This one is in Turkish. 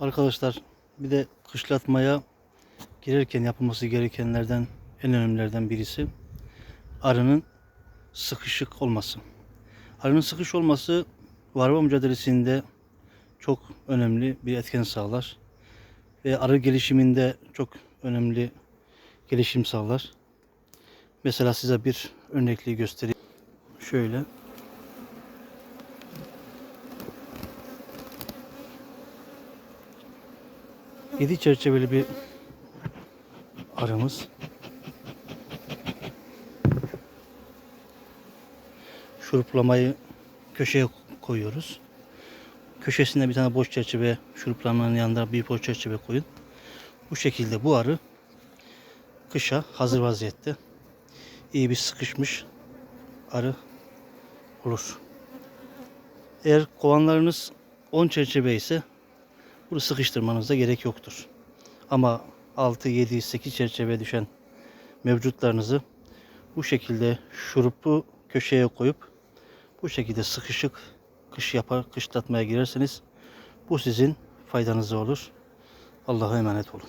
Arkadaşlar bir de kışlatmaya girerken yapılması gerekenlerden en önemlilerden birisi arının sıkışık olması. Arının sıkış olması varroa mücadelesinde çok önemli bir etken sağlar. Ve arı gelişiminde çok önemli gelişim sağlar. Mesela size bir örnekliği göstereyim. Şöyle. Yedi çerçeveli bir arımız. Şuruplamayı köşeye koyuyoruz. Köşesinde bir tane boş çerçeve, şuruplamanın yanında bir boş çerçeve koyun. Bu şekilde bu arı kışa hazır vaziyette. iyi bir sıkışmış arı olur. Eğer kovanlarınız 10 çerçeve ise bunu sıkıştırmanıza gerek yoktur. Ama 6, 7, 8 çerçeve düşen mevcutlarınızı bu şekilde şurupu köşeye koyup bu şekilde sıkışık kış yapar, kışlatmaya girerseniz bu sizin faydanıza olur. Allah'a emanet olun.